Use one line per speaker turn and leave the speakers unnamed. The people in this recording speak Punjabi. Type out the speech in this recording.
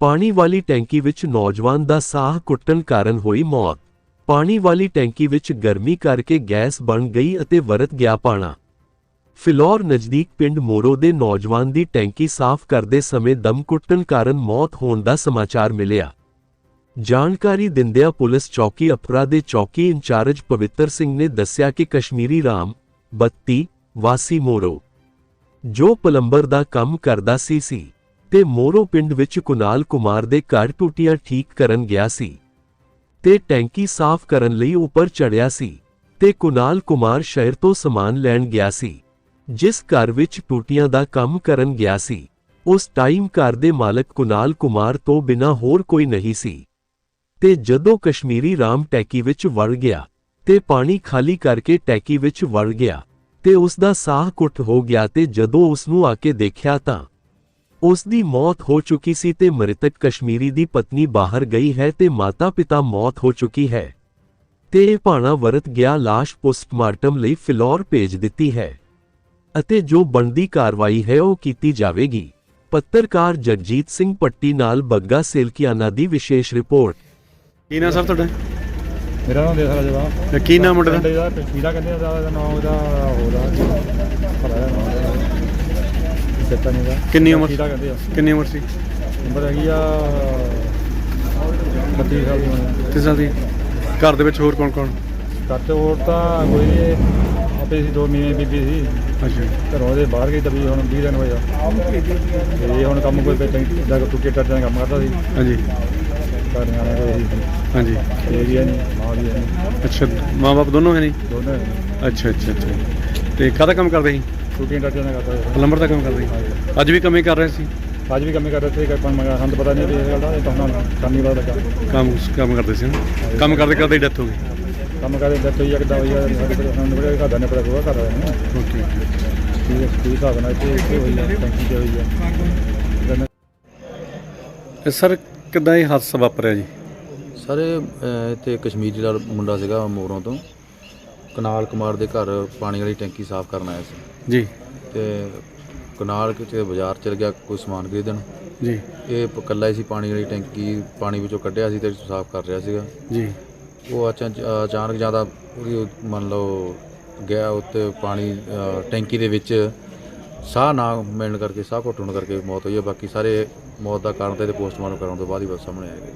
ਪਾਣੀ ਵਾਲੀ ਟੈਂਕੀ ਵਿੱਚ ਨੌਜਵਾਨ ਦਾ ਸਾਹ ਕੁੱਟਣ ਕਾਰਨ ਹੋਈ ਮੌਤ। ਪਾਣੀ ਵਾਲੀ ਟੈਂਕੀ ਵਿੱਚ ਗਰਮੀ ਕਰਕੇ ਗੈਸ ਬਣ ਗਈ ਅਤੇ ਵਰਤ ਗਿਆ ਪਾਣਾ। ਫਿਲੌਰ ਨਜ਼ਦੀਕ ਪਿੰਡ ਮੋਰੋ ਦੇ ਨੌਜਵਾਨ ਦੀ ਟੈਂਕੀ ਸਾਫ਼ ਕਰਦੇ ਸਮੇਂ ਦਮ ਕੁੱਟਣ ਕਾਰਨ ਮੌਤ ਹੋਣ ਦਾ ਸਮਾਚਾਰ ਮਿਲਿਆ। ਜਾਣਕਾਰੀ ਦਿੰਦਿਆਂ ਪੁਲਿਸ ਚੌਕੀ ਅਪਰਾ ਦੇ ਚੌਕੀ ਇੰਚਾਰਜ ਪਵਿੱਤਰ ਸਿੰਘ ਨੇ ਦੱਸਿਆ ਕਿ ਕਸ਼ਮੀਰੀ ਰਾਮ 32 ਵਾਸੀ ਮੋਰੋ, ਜੋ ਪਲੰਬਰ ਦਾ ਕੰਮ ਕਰਦਾ ਸੀ ਸੀ। ਤੇ ਮੋਰੋ ਪਿੰਡ ਵਿੱਚ ਕੁਨਾਲ ਕੁਮਾਰ ਦੇ ਘਰ ਟੂਟੀਆਂ ਠੀਕ ਕਰਨ ਗਿਆ ਸੀ ਤੇ ਟੈਂਕੀ ਸਾਫ਼ ਕਰਨ ਲਈ ਉੱਪਰ ਚੜਿਆ ਸੀ ਤੇ ਕੁਨਾਲ ਕੁਮਾਰ ਸ਼ਹਿਰ ਤੋਂ ਸਮਾਨ ਲੈਣ ਗਿਆ ਸੀ, ਜਿਸ ਘਰ ਵਿੱਚ ਟੂਟੀਆਂ ਦਾ ਕੰਮ ਕਰਨ ਗਿਆ ਸੀ। ਉਸ ਟਾਈਮ ਘਰ ਦੇ ਮਾਲਕ ਕੁਨਾਲ ਕੁਮਾਰ ਤੋਂ ਬਿਨਾ ਹੋਰ ਕੋਈ ਨਹੀਂ ਸੀ। ਤੇ ਜਦੋਂ ਕਸ਼ਮੀਰੀ ਰਾਮ ਟੈਕੀ ਵਿੱਚ ਵੜ ਗਿਆ ਤੇ ਪਾਣੀ ਖਾਲੀ ਕਰਕੇ ਟੈਕੀ ਵਿੱਚ ਵੜ ਗਿਆ ਤੇ ਉਸ ਦਾ ਸਾਹ ਘੁੱਟ ਹੋ ਗਿਆ ਤੇ ਜਦੋਂ ਉਸ ਨੂੰ ਆ ਕੇ ਦੇਖਿਆ ਤਾਂ ਉਸ ਦੀ ਮੌਤ ਹੋ ਚੁੱਕੀ ਸੀ ਤੇ ਮ੍ਰਿਤਕ ਕਸ਼ਮੀਰੀ ਦੀ ਪਤਨੀ ਬਾਹਰ ਗਈ ਹੈ ਤੇ ਮਾਤਾ-ਪਿਤਾ ਮੌਤ ਹੋ ਚੁੱਕੀ ਹੈ। ਤੇ ਇਹ ਭਾਣਾ ਵਰਤ ਗਿਆ ਲਾਸ਼ ਪੋਸਟਮਾਰਟਮ ਲਈ ਫਿਲੌਰ ਭੇਜ ਦਿੱਤੀ ਹੈ। ਅਤੇ ਜੋ ਬਣਦੀ ਕਾਰਵਾਈ ਹੈ ਉਹ ਕੀਤੀ ਜਾਵੇਗੀ। ਪੱਤਰਕਾਰ ਜਗਜੀਤ ਸਿੰਘ ਪੱਟੀ ਨਾਲ ਬੱਗਾ ਸੇਲਕੀਆਨਾ ਦੀ ਵਿਸ਼ੇਸ਼ ਰਿਪੋਰਟ।
ਕੀ ਨਾਮ ਸਰ ਤੁਹਾਡਾ?
ਮੇਰਾ ਨਾਮ ਦੇਖ ਰਾਜਵਾ
ਤੇ ਕੀ ਨਾਮ ਮੁੰਡੇ ਦਾ?
ਪੀੜਾ ਕਹਿੰਦੇ ਦਾ ਇਹਦਾ ਨਾਮ ਉਹਦਾ ਹੋਦਾ ਪਤਾ ਹੈ ਨਾਮ ਸੱਤਾ ਨਹੀਂ ਦਾ
ਕਿੰਨੀ ਉਮਰ?
ਪੀੜਾ ਕਹਿੰਦੇ ਆ।
ਕਿੰਨੀ ਉਮਰ ਸੀ?
ਉਮਰ ਹੈਗੀ ਆ 32 ਸਾਲ ਦੀ ਉਮਰ
ਕਿਸ ਸਾਲ ਦੀ। ਘਰ ਦੇ ਵਿੱਚ ਹੋਰ ਕੌਣ ਕੌਣ?
ਕੱਟ ਹੋਰ ਤਾਂ ਕੋਈ ਨਹੀਂ ਆਪੇ ਸੀ ਦੋ ਮਹੀਨੇ ਬੀਬੀ ਸੀ।
ਅੱਛਾ।
ਘਰੋਂ ਦੇ ਬਾਹਰ ਗਈ ਤभी ਹੁਣ 20 ਦਿਨ ਹੋਇਆ ਤੇ ਇਹ ਹੁਣ ਕੰਮ ਕੋਈ ਪੇਟਾਂ ਦਾ ਟੁੱਕੇ ਟੱਟ ਦਾ ਕੰਮ ਕਰਦਾ ਸੀ।
ਹਾਂਜੀ।
ਘਰ ਨਿਆਣੇ ਕੋਈ ਸੀ।
ਹਾਂਜੀ।
ਇਹ ਵੀ ਹੈ ਨਹੀਂ ਮਾਂ ਵੀ ਹੈ ਨਹੀਂ
ਅੱਛਾ ਮਾਂ-ਬਾਪ ਦੋਨੋਂ ਹੈ ਨਹੀਂ
ਦੋਨੇ
ਅੱਛਾ ਅੱਛਾ ਅੱਛਾ। ਤੇ ਕਾਹਦਾ ਕੰਮ ਕਰਦੇ ਸੀ?
ਦਾ ਕਰਦਾ
ਪਲੰਬਰ ਦਾ ਕੰਮ ਕਰਦੇ ਸੀ? ਅੱਜ ਵੀ ਕੰਮ ਹੀ ਕਰ ਰਹੇ ਸੀ?
ਅੱਜ ਵੀ ਕੰਮ ਹੀ ਕਰ ਰਹੇ ਸੀ ਕੋਈ ਕੰਮ ਮੰਗਾ ਸਾਨੂੰ ਤਾਂ ਪਤਾ ਨਹੀਂ ਵੀ ਇਹ ਗੱਲ ਦਾ ਇਹ ਤਾਂ ਹੁਣ ਕੰਮ ਹੀ ਲੱਗਾ।
ਕੰਮ ਕੰਮ ਕਰਦੇ ਸੀ ਨਾ? ਕੰਮ ਕਰਦੇ ਕਰਦੇ ਡੈਥ ਹੋ ਗਈ।
ਕੰਮ ਕਰਦੇ ਡੈਥ ਹੋਈ ਆ ਕਿੱਦਾਂ ਹੋਈ ਆ ਸਾਡੇ ਕੋਲ ਸਾਨੂੰ ਬੜੇ ਘਰ ਦਾ ਨੇ ਪਤਾ ਕੋਗਾ ਕਰ ਰਹੇ ਨੇ।
ਓਕੇ।
ਕੀ ਕੀ ਹਿਸਾਬ ਨਾਲ ਇੱਥੇ ਇੱਥੇ ਹੋਈ ਆ ਟੈਂਕੀ ਤੇ ਹੋਈ ਆ।
ਇਹ ਸਰ ਕਿੱਦਾਂ ਇਹ ਹਾਦਸਾ ਵਾਪਰਿਆ ਜੀ?
ਸਰ ਇਹ, ਅਹ, ਇੱਥੇ ਕਸ਼ਮੀਰੀ ਦਾ ਮੁੰਡਾ ਸੀਗਾ ਮੋਰੋਂ ਤੋਂ ਕਨਾਲ ਕੁਮਾਰ ਦੇ ਘਰ ਪਾਣੀ ਵਾਲੀ ਟੈਂਕੀ ਸਾਫ਼ ਕਰਨ ਆਇਆ ਸੀ।
ਜੀ।
ਤੇ ਕਨਾਲ ਕਿਤੇ ਬਾਜ਼ਾਰ ਚਲ ਗਿਆ ਕੋਈ ਸਮਾਨ ਖਰੀਦਣ।
ਜੀ।
ਇਹ ਪ- ਇਕੱਲਾ ਹੀ ਸੀ ਪਾਣੀ ਵਾਲੀ ਟੈਂਕੀ ਪਾਣੀ ਵਿੱਚੋਂ ਕੱਢਿਆ ਸੀ ਤੇ ਸਾਫ਼ ਕਰ ਰਿਹਾ ਸੀਗਾ।
ਜੀ।
ਉਹ ਅਚਾਨਕ ਅਚਾਨਕ ਜ਼ਿਆਦਾ ਉਹਦੀ ਉਹ ਮੰਨ ਲਓ ਗਿਆ ਉੱਤੇ ਪਾਣੀ ਟੈਂਕੀ ਦੇ ਵਿੱਚ ਸਾਹ ਨਾ ਮਿਲਣ ਕਰਕੇ ਸਾਹ ਘੁੱਟਣ ਕਰਕੇ ਮੌਤ ਹੋਈ ਹੈ ਬਾਕੀ ਸਾਰੇ ਮੌਤ ਦਾ ਕਾਰਨ ਤੇ ਪੋਸਟਮਾਰਟਮ ਕਰਾਉਣ ਤੋਂ ਬਾਅਦ ਹੀ ਬਸ ਸਾਹਮਣੇ ਆਏਗਾ